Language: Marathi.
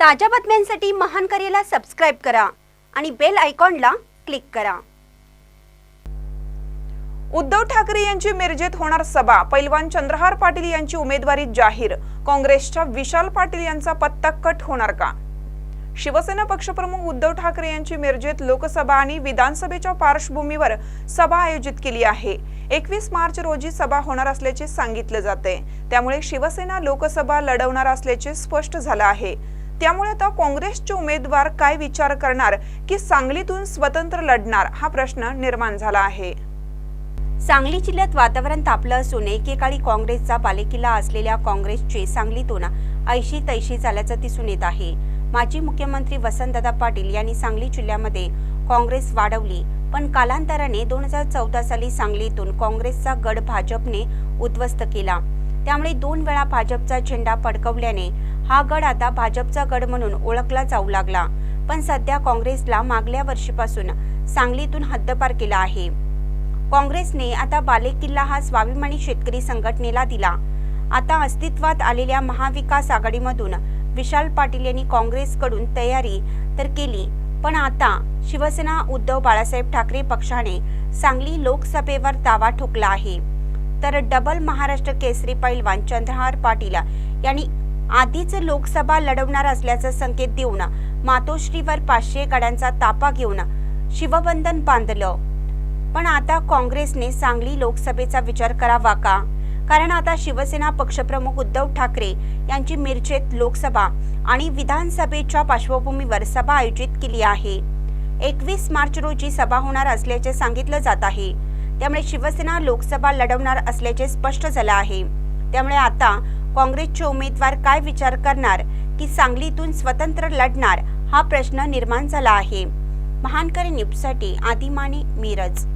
ताज्या बातम्यांसाठी महान करेला सबस्क्राईब करा आणि बेल आयकॉनला क्लिक करा. उद्धव ठाकरे यांची मिरजेत होणार सभा. पैलवान चंद्रहार पाटील यांची उमेदवारी जाहीर. काँग्रेसच्या विशाल पाटील यांचा पत्ता कट होणार का? शिवसेना पक्षप्रमुख उद्धव ठाकरे यांची मिरजेत लोकसभा आणि विधानसभेच्या पार्श्वभूमीवर सभा आयोजित केली आहे. एकवीस मार्च रोजी सभा होणार असल्याचे सांगितलं जाते त्यामुळे शिवसेना लोकसभा लढवणार असल्याचे स्पष्ट झालं आहे. त्यामुळे आता काँग्रेसचे उमेदवार काय विचार करणार की सांगलीतून स्वतंत्र लढणार हा प्रश्न निर्माण झाला आहे. सांगली जिल्ह्यात वातावरण तापलं असून एकेकाळी काँग्रेसचा पालिकेला असलेल्या काँग्रेसचे सांगलीतून ऐशी तैशी झाल्याचं दिसून येत आहे. माजी मुख्यमंत्री वसंतदादा पाटील यांनी सांगली जिल्ह्यामध्ये काँग्रेस वाढवली पण कालांतराने दोन हजार चौदा साली सांगलीतून काँग्रेसचा गड भाजपने उद्ध्वस्त केला. त्यामुळे दोन वेळा भाजपचा झेंडा फडकवल्याने हा गड आता भाजपचा गड म्हणून ओळखला जाऊ लागला. पण सध्या काँग्रेसला मागल्या वर्षीपासून सांगलीतून हद्दपार केला आहे. काँग्रेसने आता बालेकिल्ला हा स्वाभिमानी शेतकरी संघटनेला दिला. आता अस्तित्वात आलेल्या महाविकास आघाडीमधून विशाल पाटील यांनी काँग्रेसकडून तयारी तर केली पण आता शिवसेना उद्धव बाळासाहेब ठाकरे पक्षाने सांगली लोकसभेवर दावा ठोकला आहे. तर डबल महाराष्ट्र केसरी पैलवान चंद्रहार पाटील यांनी आधीच लोकसभा लढवणार असल्याचा संकेत देऊन मातोश्रीवर पाचशे गाड्यांचा तापा घेऊन शिवबंधन बांधलं. पण आता काँग्रेसने सांगली लोकसभेचा विचार करावा का? कारण आता शिवसेना पक्षप्रमुख उद्धव ठाकरे यांची मिरचेत लोकसभा आणि विधानसभेच्या पार्श्वभूमीवर सभा आयोजित केली आहे. एकवीस मार्च रोजी सभा होणार असल्याचे सांगितलं जात आहे. त्यामुळे शिवसेना लोकसभा लढवणार असल्याचे स्पष्ट झालं आहे. त्यामुळे आता काँग्रेसचे उमेदवार काय विचार करणार? की सांगलीतून स्वतंत्र लढणार? हा प्रश्न निर्माण झाला आहे. महानकरी न्यूजसाठी आदिमाने मिरज.